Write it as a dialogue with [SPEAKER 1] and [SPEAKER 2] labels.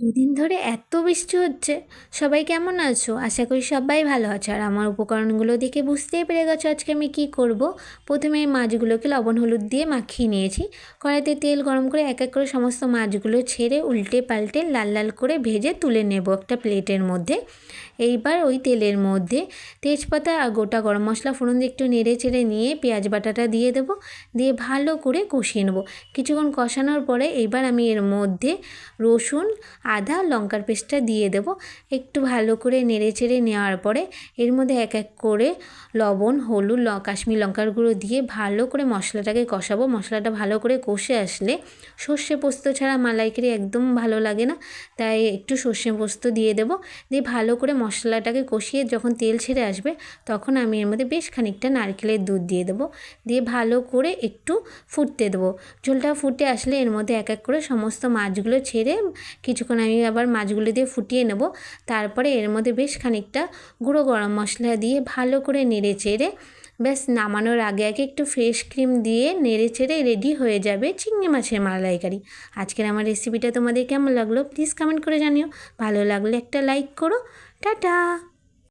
[SPEAKER 1] দুদিন ধরে এত বৃষ্টি হচ্ছে। সবাই কেমন আছো? আশা করি সবাই ভালো আছে। আর আমার উপকরণগুলো দেখে বুঝতেই পেরে গেছো আজকে আমি কি করব। প্রথমে এই মাছগুলোকে লবণ হলুদ দিয়ে মাখিয়ে নিয়েছি। কড়াইতে তেল গরম করে এক এক করে সমস্ত মাছগুলো ছেড়ে উল্টে পাল্টে লাল লাল করে ভেজে তুলে নেব একটা প্লেটের মধ্যে। এইবার ওই তেলের মধ্যে তেজপাতা আর গোটা গরম মশলা ফোড়ন দিয়ে একটু নেড়ে চেড়ে নিয়ে পেঁয়াজ বাটাটা দিয়ে দেবো। দিয়ে ভালো করে কষিয়ে নেব। কিছুক্ষণ কষানোর পরে এইবার আমি এর মধ্যে রসুন আদা লঙ্কার পেস্টটা দিয়ে দেব। একটু ভালো করে নেড়ে চেড়ে নেওয়ার পরে এর মধ্যে এক এক করে লবণ, হলুদ কাশ্মীর লঙ্কার গুঁড়ো দিয়ে ভালো করে মশলাটাকে কষাবো। মশলাটা ভালো করে কষে আসলে সর্ষে পোস্ত ছাড়া মালাইকারি একদম ভালো লাগে না। তাই একটু সর্ষে পোস্ত দিয়ে দেবো। দিয়ে ভালো করে মশলাটাকে কষিয়ে যখন তেল ছেড়ে আসবে তখন আমি এর মধ্যে বেশ খানিকটা নারকেলের দুধ দিয়ে দেবো। দিয়ে ভালো করে একটু ফুটতে দেবো। ঝোলটা ফুটে আসলে এর মধ্যে এক এক করে সমস্ত মাছগুলো ছেড়ে কিছুক্ষণ আমি আবার মাছগুলো দিয়ে ফুটিয়ে নেব। তারপরে এর মধ্যে বেশ খানিকটা গুঁড়ো গরম মশলা দিয়ে ভালো করে নেড়ে চেড়ে, ব্যাস নামানোর আগে আগে একটু ফ্রেশ ক্রিম দিয়ে নেড়ে চেড়ে রেডি হয়ে যাবে চিংড়ি মাছের মালাইকারি। আজকের আমার রেসিপিটা তোমাদের কেমন লাগল? প্লিজ কমেন্ট করে জানিও। ভালো লাগলে একটা লাইক করো। টাটা!